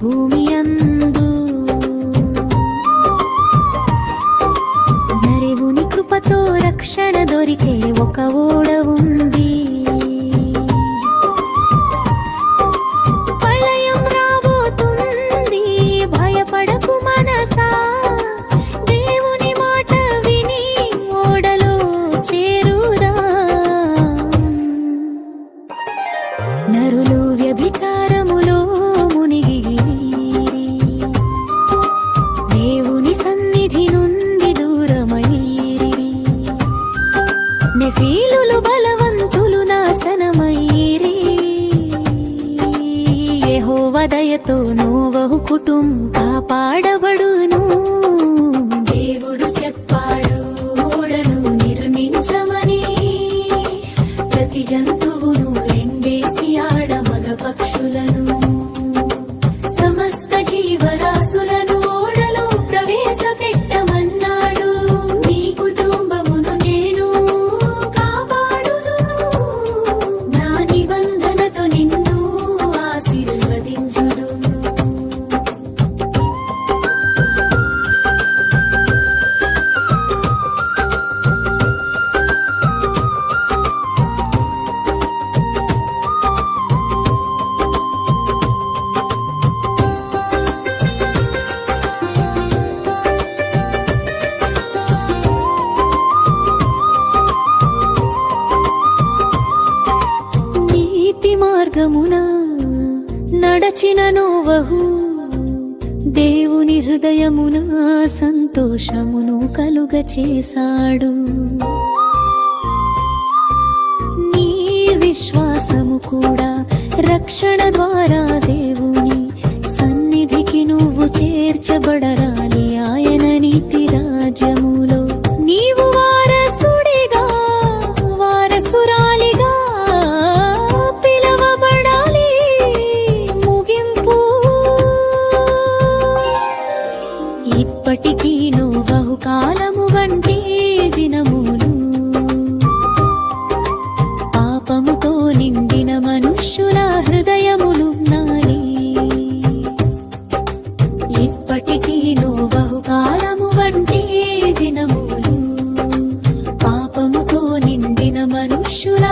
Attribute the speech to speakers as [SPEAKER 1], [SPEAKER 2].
[SPEAKER 1] భూమి అందు నరివుని కృపతో రక్షణ దొరికే ఒక ఓడ ఉంది. దయతో నోవహు కుటుంబ కాపాడబడును మార్గమున నడచిన నోవహు దేవుని హృదయమున సంతోషమును కలుగ చేశాడు నీ విశ్వాసము కూడా రక్షణ ద్వారా దేవుని సన్నిధికి నువ్వు చేర్చబడరాలి. ఆయన నీతి రాజ్యములు నేటికీను బహుకాలము వంటి దినములు. పాపముతో నిండిన మనుష్యుల హృదయములు నాలి ఇప్పటికీను బహుకాలము వంటి దినములు. పాపముతో నిండిన మనుష్యుల